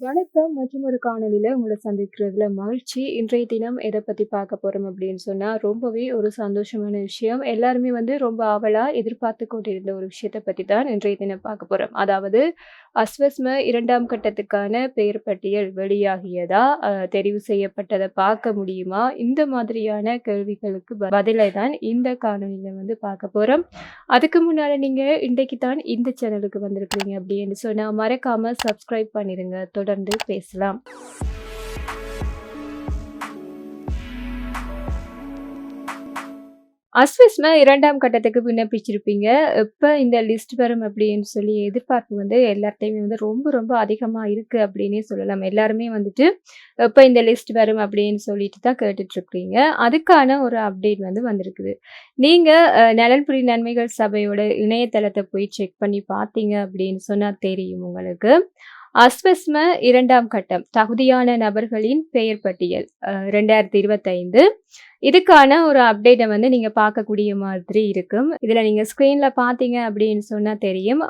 வணக்கம் மற்றும் ஒரு காணொலியில் உங்களை சந்திக்கிறதுல மகிழ்ச்சி. இன்றைய தினம் எதை பற்றி பார்க்க போகிறோம் அப்படின்னு சொன்னால் ரொம்பவே ஒரு சந்தோஷமான விஷயம். எல்லாருமே வந்து ரொம்ப ஆவலாக எதிர்பார்த்து கொண்டிருந்த ஒரு விஷயத்த பற்றி தான் இன்றைய தினம் பார்க்க போகிறோம் அதாவது அஸ்வஸ்ம இரண்டாம் கட்டத்துக்கான பெயர் பட்டியல் வெளியாகியதா? தெரிவு செய்யப்பட்டதை பார்க்க முடியுமா? இந்த மாதிரியான கேள்விகளுக்கு பதிலை தான் இந்த காணொலியில் வந்து பார்க்க போகிறோம் அதுக்கு முன்னால் நீங்கள் இன்றைக்கு தான் இந்த சேனலுக்கு வந்திருக்கிறீங்க அப்படின்னு சொன்னால் மறக்காமல் சப்ஸ்கிரைப் பண்ணிடுங்க தொடர்ந்து பேசலாம். அஸ்விஸ்ம இரண்டாம் கட்டத்துக்கு விண்ணப்பிச்சிருப்பீங்க. இப்போ இந்த லிஸ்ட் வரும் அப்படின்னு சொல்லி எதிர்பார்ப்பு வந்து எல்லாத்தையுமே வந்து ரொம்ப ரொம்ப அதிகமா இருக்கு அப்படின்னே சொல்லலாம். எல்லாருமே வந்துட்டு இப்போ இந்த லிஸ்ட் வரும் அப்படின்னு சொல்லிட்டு தான் கேட்டுட்ருக்குறீங்க அதுக்கான ஒரு அப்டேட் வந்து வந்திருக்குது. நீங்க நலன்புரி நன்மைகள் சபையோட இணையதளத்தை போய் செக் பண்ணி பார்த்தீங்க அப்படின்னு சொன்னால் தெரியும் உங்களுக்கு. அஸ்வஸ்ம இரண்டாம் கட்டம் தகுதியான நபர்களின் பெயர் பட்டியல் ரெண்டாயிரத்தி இருபத்தைந்து. இதுக்கான ஒரு அப்டேட்டை வந்து நீங்கள் பார்க்கக்கூடிய மாதிரி இருக்கும். இதில் நீங்கள் ஸ்க்ரீனில் பார்த்தீங்க அப்படின்னு சொன்னால் தெரியும்.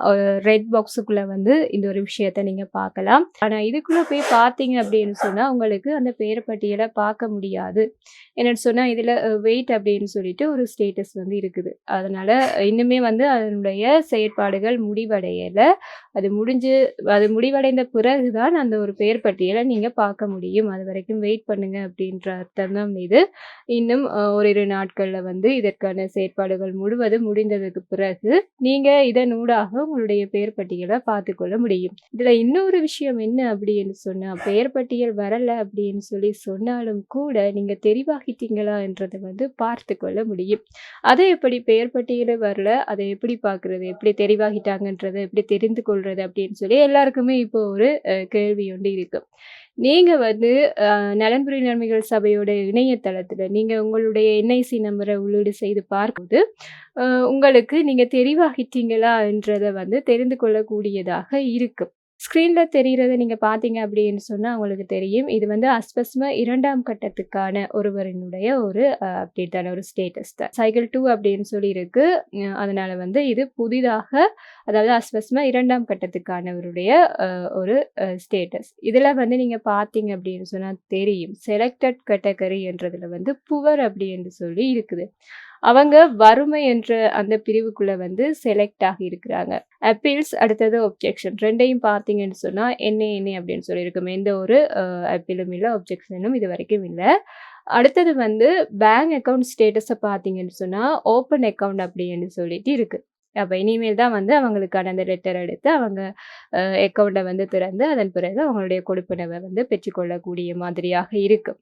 ரெட் பாக்ஸுக்குள்ளே வந்து இந்த ஒரு விஷயத்த நீங்கள் பார்க்கலாம். ஆனால் இதுக்குள்ளே போய் பார்த்தீங்க அப்படின்னு சொன்னால் உங்களுக்கு அந்த பேர் பட்டியலை பார்க்க முடியாது. என்னென்னு சொன்னால் இதில் வெயிட் அப்படின்னு சொல்லிட்டு ஒரு ஸ்டேட்டஸ் வந்து இருக்குது. அதனால் இன்னுமே வந்து அதனுடைய செயற்பாடுகள் முடிவடையலை அது முடிஞ்சு அது முடிவடைந்த பிறகு தான் அந்த ஒரு பெயர் பட்டியலை நீங்கள் பார்க்க முடியும். அது வரைக்கும் வெயிட் பண்ணுங்க அப்படின்ற அர்த்தம் தான் இது. இன்னும் ஓரிரு நாட்களில் வந்து இதற்கான செயற்பாடுகள் முழுவதும் முடிந்ததுக்கு பிறகு, நீங்க இதனூடாக உங்களுடைய பெயர் பட்டியலை பார்த்துக்கொள்ள முடியும். இதுல இன்னொரு விஷயம் என்ன அப்படின்னு சொன்னா, பெயர் பட்டியல் வரல அப்படின்னு சொல்லி சொன்னாலும் கூட, நீங்க தெரிவாகிட்டீங்களா என்றதை வந்து பார்த்துக்கொள்ள முடியும். அதை எப்படி பெயர் பட்டியலே வரல, அதை எப்படி பார்க்குறது எப்படி தெரிவாகிட்டாங்கன்றதை எப்படி தெரிந்து கொள்றது? அப்படின்னு சொல்லி எல்லாருக்குமே இப்போ ஒரு கேள்வி ஒன்று இருக்கு. நீங்கள் வந்து நலன்புரி நன்மைகள் சபையோட இணையதளத்தில் நீங்கள் உங்களுடைய என்ஐசி நம்பரை உள்ளீடு செய்து பார்க்கும்போது, உங்களுக்கு நீங்கள் தெரிவாகிட்டீங்களா என்றதை வந்து தெரிந்து கொள்ளக்கூடியதாக இருக்குது ஸ்க்ரீனில் தெரிகிறத நீங்கள் பார்த்தீங்க அப்படின்னு சொன்னால் உங்களுக்கு தெரியும். இது வந்து அஸ்பஸ்ம இரண்டாம் கட்டத்துக்கான ஒருவரினுடைய ஒரு அப்டேட் தான ஒரு ஸ்டேட்டஸ் தான். சைக்கிள் டூ அப்படின்னு சொல்லி இருக்கு. அதனால் வந்து இது புதிதாக அதாவது அஸ்பஸ்ம இரண்டாம் கட்டத்துக்கானவருடைய ஒரு ஸ்டேட்டஸ். இதில் வந்து நீங்கள் பார்த்தீங்க அப்படின்னு சொன்னால் தெரியும். செலக்டட் கேட்டகரி என்றதில் வந்து புவர் அப்படி என்று சொல்லி இருக்குது. அவங்க வறுமை என்ற அந்த பிரிவுக்குள்ள வந்து செலக்ட் ஆகியிருக்கிறாங்க. அப்பீல்ஸ் அடுத்தது ஒப்ஜெக்ஷன் ரெண்டையும் பார்த்தீங்கன்னு சொன்னா, என்ன என்ன அப்படின்னு சொல்லியிருக்கும். எந்த ஒரு அப்பீலும் இல்லை ஒப்ஜெக்ஷனும் இது வரைக்கும் இல்லை அடுத்தது வந்து பேங்க் அக்கௌண்ட் ஸ்டேட்டஸை பார்த்தீங்கன்னு சொன்னால் ஓப்பன் அக்கௌண்ட் அப்படின்னு சொல்லிட்டு இருக்குது அப்போ இனிமேல் தான் வந்து அவங்களுக்கான அந்த லெட்டர் எடுத்து அவங்க அக்கௌண்ட்டை வந்து திறந்து, அதன் பிறகு அவங்களுடைய கொடுப்பினவை வந்து பெற்றுக்கொள்ளக்கூடிய மாதிரியாக இருக்கு.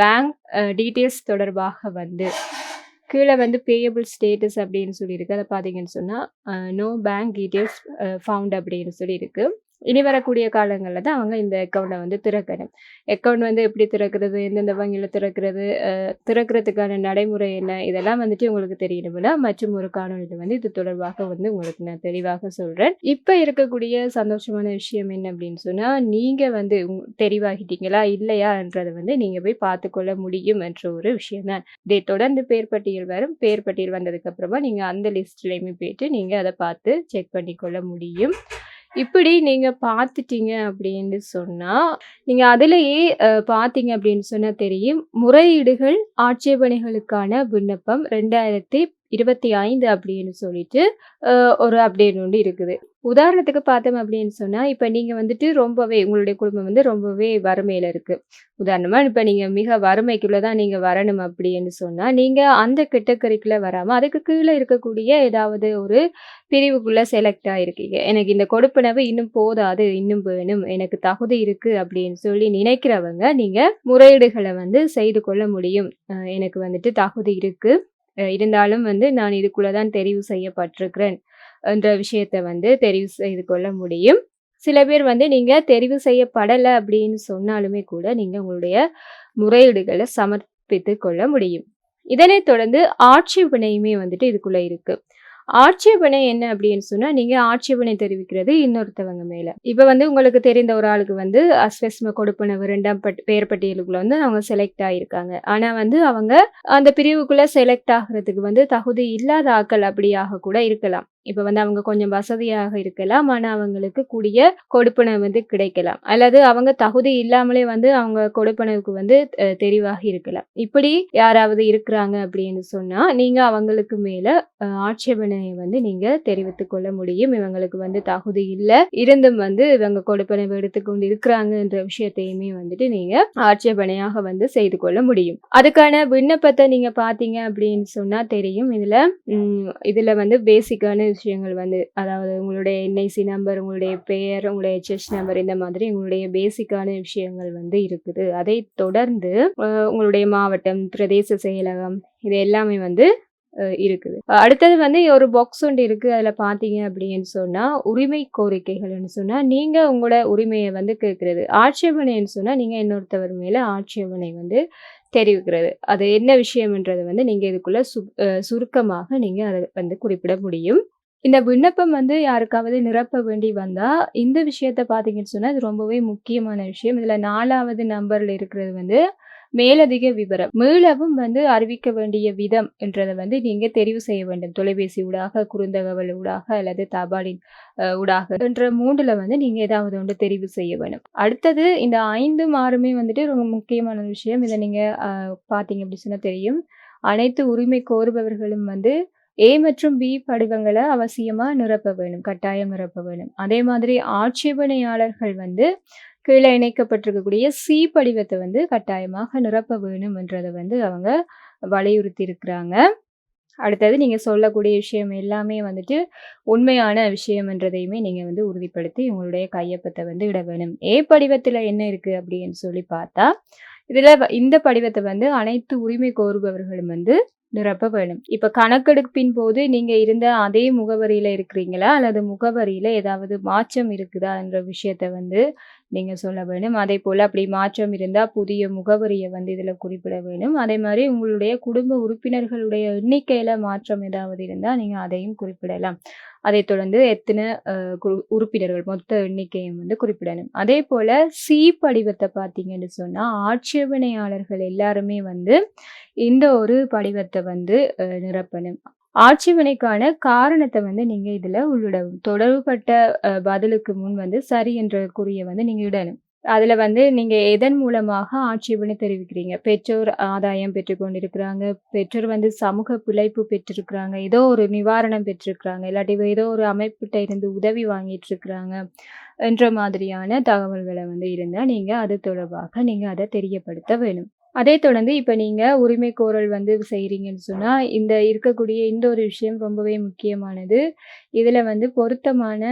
பேங்க் டீட்டெயில்ஸ் தொடர்பாக வந்து கீழ வந்து பேயபிள் ஸ்டேட்டஸ் அப்படின்னு சொல்லியிருக்கு. அத பார்த்தீங்கன்னு சொன்னா, uh no bank details uh found அப்படின்னு சொல்லியிருக்கு இனி வரக்கூடிய காலங்களில் தான் அவங்க இந்த அக்கௌண்ட்டை வந்து திறக்கணும். அக்கௌண்ட் வந்து எப்படி திறக்கிறது? எந்தெந்த வங்கியில் திறக்கிறது? திறக்கிறதுக்கான நடைமுறை என்ன? இதெல்லாம் வந்துட்டு உங்களுக்கு தெரியணும்னா, மற்றும் ஒரு காணொலியில் வந்து இது தொடர்பாக வந்து உங்களுக்கு நான் தெளிவாக சொல்கிறேன் இப்போ இருக்கக்கூடிய சந்தோஷமான விஷயம் என்ன அப்படின்னு சொன்னால் நீங்கள் வந்து தெரிவாகிட்டீங்களா? இல்லையான்றதை வந்து நீங்கள் போய் பார்த்துக்கொள்ள முடியும் என்ற ஒரு விஷயம் தான். இதை தொடர்ந்து பேர் பட்டியல் வரும். பேர் பட்டியல் வந்ததுக்கப்புறமா நீங்கள் அந்த லிஸ்ட்லேயுமே போயிட்டு நீங்கள் அதை பார்த்து செக் பண்ணிக்கொள்ள முடியும். இப்படி நீங்கள் பார்த்துட்டீங்க அப்படின்னு சொன்னால் நீங்கள் அதிலேயே பார்த்தீங்க அப்படின்னு சொன்னால் தெரியும். முறையீடுகள், ஆட்சேபனைகளுக்கான விண்ணப்பம் ரெண்டாயிரத்தி 2025 அப்படின்னு சொல்லிட்டு ஒரு அப்டேட் ஒன்று இருக்குது. உதாரணத்துக்கு பார்த்தோம் அப்படின்னு சொன்னால் இப்போ நீங்கள் வந்துட்டு ரொம்பவே உங்களுடைய குடும்பம் வந்து ரொம்பவே வறுமையில் இருக்குது உதாரணமாக இப்போ நீங்கள் மிக வறுமைக்குள்ளே தான் நீங்கள் வரணும் அப்படின்னு சொன்னால் நீங்கள் அந்த கெட்டக்கரிக்குள்ளே வராமல் அதுக்கு கீழே இருக்கக்கூடிய ஏதாவது ஒரு பிரிவுக்குள்ளே செலக்ட் ஆகிருக்கீங்க எனக்கு இந்த கொடுப்பனவு இன்னும் போதாது, இன்னும் வேணும், எனக்கு தகுதி இருக்குது அப்படின்னு சொல்லி நினைக்கிறவங்க, நீங்கள் முறையீடுகளை வந்து செய்து கொள்ள முடியும். எனக்கு வந்துட்டு தகுதி இருக்குது இருந்தாலும் வந்து நான் இதுக்குள்ள தான் தெரிவு செய்யப்பட்டிருக்கிறேன் என்ற விஷயத்த வந்து தெரிவு செய்து கொள்ள முடியும். சில பேர் வந்து நீங்கள் தெரிவு செய்யப்படலை அப்படின்னு சொன்னாலுமே கூட, நீங்கள் உங்களுடைய முறையீடுகளை சமர்ப்பித்து கொள்ள முடியும். இதனைத் தொடர்ந்து ஆட்சி வினையுமே வந்துட்டு இதுக்குள்ளே இருக்குது ஆட்சேபனை என்ன அப்படின்னு சொன்னால் நீங்கள் ஆட்சேபனை தெரிவிக்கிறது இன்னொருத்தவங்க மேலே இப்போ வந்து உங்களுக்கு தெரிந்த ஒரு ஆளுக்கு வந்து அஸ்வஸ்ம கொடுப்பனவு ரெண்டாம் பட் பெயர் பட்டியலுக்குள்ள வந்து அவங்க செலக்ட் ஆகியிருக்காங்க ஆனால் வந்து அவங்க அந்த பிரிவுக்குள்ளே செலக்ட் ஆகுறதுக்கு வந்து தகுதி இல்லாத ஆக்கள் அப்படியாக கூட இருக்கலாம். இப்போ வந்து அவங்க கொஞ்சம் வசதியாக இருக்கலாம். ஆனால் அவங்களுக்கு கூடிய கொடுப்பனை வந்து கிடைக்கலாம். அல்லது அவங்க தகுதி இல்லாமலே வந்து அவங்க கொடுப்பனவுக்கு வந்து தெரிவாக தெரிவாகி இருக்கலாம். இப்படி யாராவது இருக்கிறாங்க அப்படின்னு சொன்னா, நீங்க அவங்களுக்கு மேல ஆட்சேபனையை வந்து நீங்க தெரிவித்துக் கொள்ள முடியும். இவங்களுக்கு வந்து தகுதி இல்லை இருந்தும் வந்து இவங்க கொடுப்பனவு எடுத்துக்கொண்டு இருக்கிறாங்கன்ற விஷயத்தையுமே வந்துட்டு நீங்க ஆட்சேபனையாக வந்து செய்து கொள்ள முடியும். அதுக்கான விண்ணப்பத்தை நீங்க பார்த்தீங்க அப்படின்னு சொன்னா தெரியும். இதுல இதில் இதுல வந்து பேசிக்கான விஷயங்கள் வந்து அதாவது உங்களுடைய என்ஐசி நம்பர், உங்களுடைய பெயர், உங்களுடைய ஹெச்எஸ் நம்பர் இந்த மாதிரி உங்களுடைய பேசிக்கான விஷயங்கள் வந்து இருக்குது. அதை தொடர்ந்து உங்களுடைய மாவட்டம், பிரதேச செயலகம் இது எல்லாமே வந்து இருக்குது. அடுத்தது வந்து ஒரு பாக்ஸ் ஒன்று இருக்குது அதில் பார்த்தீங்க அப்படின்னு சொன்னால் உரிமை கோரிக்கைகள்னு சொன்னால் நீங்கள் உங்களோட உரிமையை வந்து கேட்குறது ஆட்சேபனைன்னு சொன்னால் நீங்கள் இன்னொருத்தவர் மேலே ஆட்சேபனை வந்து தெரிவிக்கிறது. அது என்ன விஷயம்ன்றது வந்து நீங்கள் இதுக்குள்ளே சு சுருக்கமாக நீங்கள் அதை வந்து குறிப்பிட முடியும். இந்த விண்ணப்பம் வந்து யாருக்காவது நிரப்ப வேண்டி வந்தால் இந்த விஷயத்த பார்த்தீங்கன்னு சொன்னால் இது ரொம்பவே முக்கியமான விஷயம். இதில் நாலாவது நம்பரில் இருக்கிறது வந்து மேலதிக விவரம். மீளவும் வந்து அறிவிக்க வேண்டிய விதம் என்றதை வந்து நீங்கள் தெரிவு செய்ய வேண்டும். தொலைபேசி ஊடாக, குறுந்தகவல் ஊடாக அல்லது தபாலின் ஊடாக என்ற மூன்றில் வந்து நீங்கள் ஏதாவது ஒன்று தெரிவு செய்ய வேணும். அடுத்தது இந்த 5ம் 6மே வந்துட்டு ரொம்ப முக்கியமான விஷயம். இதை நீங்கள் பார்த்தீங்க அப்படி சொன்னால் தெரியும். அனைத்து உரிமை கோருபவர்களும் வந்து ஏ மற்றும் பி படிவங்களை அவசியமாக நிரப்ப வேணும். கட்டாயம் நிரப்ப வேணும். அதே மாதிரி ஆட்சேபனையாளர்கள் வந்து கீழே இணைக்கப்பட்டிருக்கக்கூடிய சி படிவத்தை வந்து கட்டாயமாக நிரப்ப வேணும்ன்றதை வந்து அவங்க வலியுறுத்தி இருக்கிறாங்க. அடுத்தது நீங்கள் சொல்லக்கூடிய விஷயம் எல்லாமே வந்துட்டு உண்மையான விஷயம்ன்றதையுமே நீங்கள் வந்து உறுதிப்படுத்தி உங்களுடைய கையொப்பத்தை வந்து இட வேணும். ஏ படிவத்தில் என்ன இருக்குது அப்படின்னு சொல்லி பார்த்தா, இதில் வ இந்த படிவத்தை வந்து அனைத்து உரிமை கோருபவர்களும் வந்து நிரப்ப வேணும். இப்ப கணக்கெடுப்பின் போது நீங்க இருந்த அதே முகவரியில இருக்கிறீங்களா? அல்லது முகவரியில ஏதாவது மாற்றம் இருக்குதா என்ற விஷயத்தை வந்து நீங்க சொல்ல வேணும். அதே போல் அப்படி மாற்றம் இருந்தால் புதிய முகவரியை வந்து இதுல குறிப்பிட வேணும். அதே மாதிரி உங்களுடைய குடும்ப உறுப்பினர்களுடைய எண்ணிக்கையில் மாற்றம் ஏதாவது இருந்தா நீங்க அதையும் குறிப்பிடலாம். அதைத் தொடர்ந்து எத்தனை உறுப்பினர்கள் மொத்த எண்ணிக்கையும் வந்து குறிப்பிடணும். அதே போல் சி படிவத்தை பார்த்தீங்கன்னு சொன்னா, ஆட்சேபனையாளர்கள் எல்லாருமே வந்து இந்த ஒரு படிவத்தை வந்து நிரப்பணும். ஆட்சிவினைக்கான காரணத்தை வந்து நீங்கள் இதில் உள்ளிடவும். தொடர்புபட்ட பதிலுக்கு முன் வந்து சரி என்ற குறியை வந்து நீங்கள் இடணும். அதில் வந்து நீங்கள் எதன் மூலமாக ஆட்சேபனை தெரிவிக்கிறீங்க? பெற்றோர் ஆதாயம் பெற்றுக்கொண்டிருக்கிறாங்க பெற்றோர் வந்து சமூக பிழைப்பு பெற்றிருக்கிறாங்க. ஏதோ ஒரு நிவாரணம் பெற்றிருக்கிறாங்க. இல்லாட்டி ஏதோ ஒரு அமைப்பிட்ட இருந்து உதவி வாங்கிட்டு இருக்கிறாங்க. என்ற மாதிரியான தகவல்களை வந்து இருந்தால் நீங்கள் அது தொடர்பாக நீங்கள் அதை தெரியப்படுத்த வேணும். அதே தொடர்ந்து இப்போ நீங்கள் உரிமை கோரல் வந்து செய்கிறீங்கன்னு சொன்னால் இந்த இருக்கக்கூடிய இந்த ஒரு விஷயம் ரொம்பவே முக்கியமானது. இதில் வந்து பொருத்தமான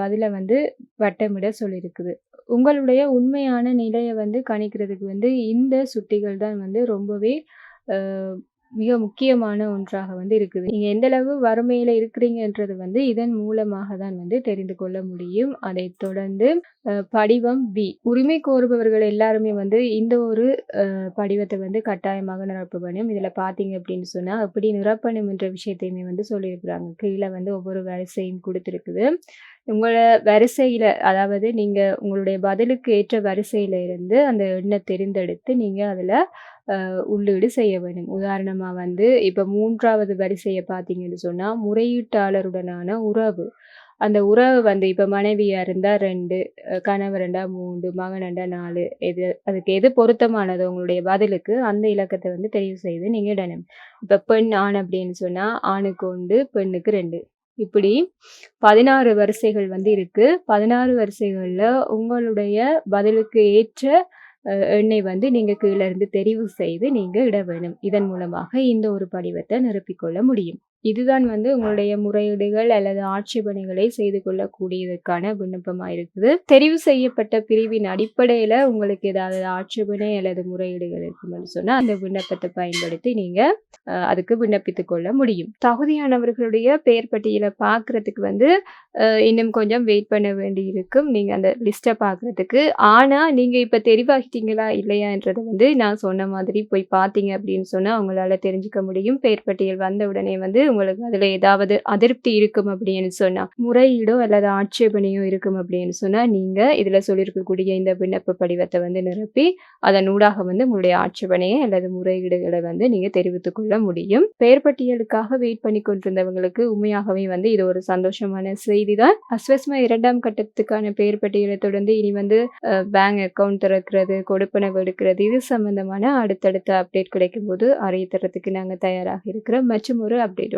பதிலை வந்து வட்டமிட சொல்லியிருக்குது. உங்களுடைய உண்மையான நிலையை வந்து கணிக்கிறதுக்கு வந்து இந்த சுட்டிகள் தான் வந்து ரொம்பவே மிக முக்கியமான ஒன்றாக வந்து இருக்குது. நீங்கள் எந்த அளவு வறுமையில் இருக்கிறீங்கன்றது வந்து இதன் மூலமாக தான் வந்து தெரிந்து கொள்ள முடியும். அதைத் தொடர்ந்து படிவம் பி. உரிமை கோருபவர்கள் எல்லாருமே வந்து இந்த ஒரு படிவத்தை வந்து கட்டாயமாக நிரப்ப வேண்டும் இதில் பார்த்தீங்க அப்படின்னு சொன்னால் அப்படி நிரப்பணும் என்ற விஷயத்தையுமே வந்து சொல்லியிருக்கிறாங்க. கீழே வந்து ஒவ்வொரு வரிசையும் கொடுத்துருக்குது உங்களை வரிசையில் அதாவது நீங்கள் உங்களுடைய பதிலுக்கு ஏற்ற வரிசையில் இருந்து அந்த எண்ணை தெரிந்தெடுத்து நீங்கள் அதில் உள்ளீடு செய்ய வேண்டும் உதாரணமாக வந்து இப்போ மூன்றாவது வரிசையை பார்த்தீங்கன்னு சொன்னா, முறையீட்டாளருடனான உறவு. அந்த உறவு வந்து இப்ப மனைவியா இருந்தா 2, அ கணவர்ண்டா 3, மகன்ண்டா 4 எது அதுக்கு எது பொருத்தமானது உங்களுடைய பதிலுக்கு அந்த இலக்கத்தை வந்து தெரிவு செய்து நீங்கள் இடணும். இப்போ பெண், ஆண் அப்படின்னு சொன்னால் ஆணுக்கு உண்டு பெண்ணுக்கு ரெண்டு இப்படி 16 வரிசைகள் வந்து இருக்கு. பதினாறு வரிசைகளில் உங்களுடைய பதிலுக்கு ஏற்ற எண்ணை வந்து நீங்கள் கீழே இருந்து தெரிவு செய்து நீங்கள் இட வேணும். இதன் மூலமாக இந்த ஒரு படிவத்தை நிரப்பிக்கொள்ள முடியும். இதுதான் வந்து உங்களுடைய முறையீடுகள் அல்லது ஆட்சேபனைகளை செய்து கொள்ளக்கூடியதற்கான விண்ணப்பமாக இருக்குது. தெரிவு செய்யப்பட்ட பிரிவின் அடிப்படையில் உங்களுக்கு ஏதாவது ஆட்சேபனை அல்லது முறையீடுகள் இருக்கும்னு சொன்னால் அந்த விண்ணப்பத்தை பயன்படுத்தி நீங்கள் அதுக்கு விண்ணப்பித்துக் கொள்ள முடியும். தகுதியானவர்களுடைய பெயர் பட்டியலை பார்க்கிறதுக்கு வந்து இன்னும் கொஞ்சம் வெயிட் பண்ண வேண்டியிருக்கும். நீங்கள் அந்த லிஸ்ட்டை பார்க்குறதுக்கு ஆனால் நீங்கள் இப்போ தெரிவாகிட்டீங்களா? இல்லையான்றதை வந்து நான் சொன்ன மாதிரி போய் பார்த்தீங்க அப்படின்னு சொன்னால் உங்களால தெரிஞ்சுக்க முடியும். பெயர் பட்டியல் வந்த உடனே வந்து உங்களுக்கு அதுல ஏதாவது அதிருப்தி இருக்கும் அப்படின்னு சொன்னா, முறையீடோ அல்லது ஆட்சேபனையோ இருக்கும் அப்படின்னு சொன்னா, நீங்க இதுல சொல்லியிருக்கக்கூடிய இந்த விண்ணப்ப படிவத்தை வந்து நிரப்பி, அதன் ஊடாக வந்து உங்களுடைய ஆட்சேபனையை அல்லது முறையீடுகளை வந்து நீங்க தெரிவித்துக் கொள்ள முடியும். பெயர் பட்டியலுக்காக வெயிட் பண்ணி கொண்டிருந்தவங்களுக்கு உண்மையாகவே வந்து இது ஒரு சந்தோஷமான செய்தி தான். அஸ்வஸ்மா இரண்டாம் கட்டத்துக்கான பெயர் பட்டியலை தொடர்ந்து இனி வந்து பேங்க் அக்கவுண்ட் திறக்கிறது, கொடுப்பனவு எடுக்கிறது இது சம்பந்தமான அடுத்தடுத்த அப்டேட் கிடைக்கும் போது அறிய தர்றதுக்கு நாங்க தயாராக இருக்கிறோம். மற்றும் ஒரு அப்டேட்